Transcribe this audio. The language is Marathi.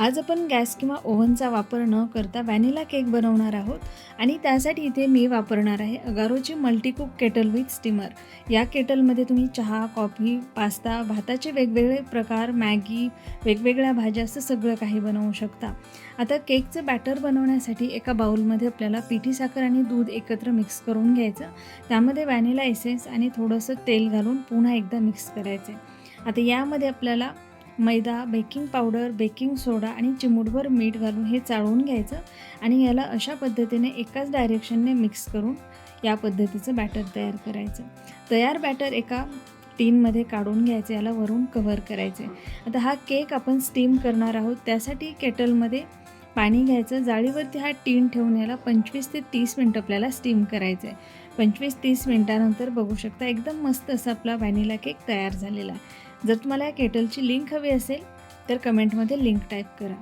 आज आपण गॅस किंवा ओव्हनचा वापर न करता व्हॅनिला केक बनवणार आहोत आणि त्यासाठी इथे मी वापरणार आहे अगारोची मल्टीकुक केटल विथ स्टीमर. या केटलमध्ये तुम्ही चहा कॉफी पास्ता भाताचे वेगवेगळे प्रकार मॅगी वेगवेगळ्या भाज्या असं सगळं काही बनवू शकता. आता केकचं बॅटर बनवण्यासाठी एका बाउलमध्ये आपल्याला पिठी साखर आणि दूध एकत्र मिक्स करून घ्यायचं. त्यामध्ये व्हॅनिला एसेन्स आणि थोडंसं तेल घालून पुन्हा एकदा मिक्स करायचे आता यामध्ये आपल्याला मैदा बेकिंग पावडर बेकिंग सोडा आणि चिमूटभर मीठ घालून हे चाळून घ्यायचं आणि याला अशा पद्धतीने एकाच डायरेक्शनने मिक्स करून या पद्धतीचं बॅटर तयार करायचं. तयार बॅटर एका टीनमध्ये काढून घ्यायचे याला वरून कव्हर करायचे. आता हा केक आपण स्टीम करणार आहोत त्यासाठी केटलमध्ये पाणी घ्यायचं. जाळीवरती हा टीन ठेवून याला पंचवीस ते तीस मिनटं आपल्याला स्टीम करायचं आहे पंचवीस तीस मिनटानंतर बघू शकता एकदम मस्त असा आपला व्हॅनिला केक तयार झालेला. आहे जर तुम्हाला या केटलची लिंक हवी असेल तर कमेंटमध्ये लिंक टाईप करा.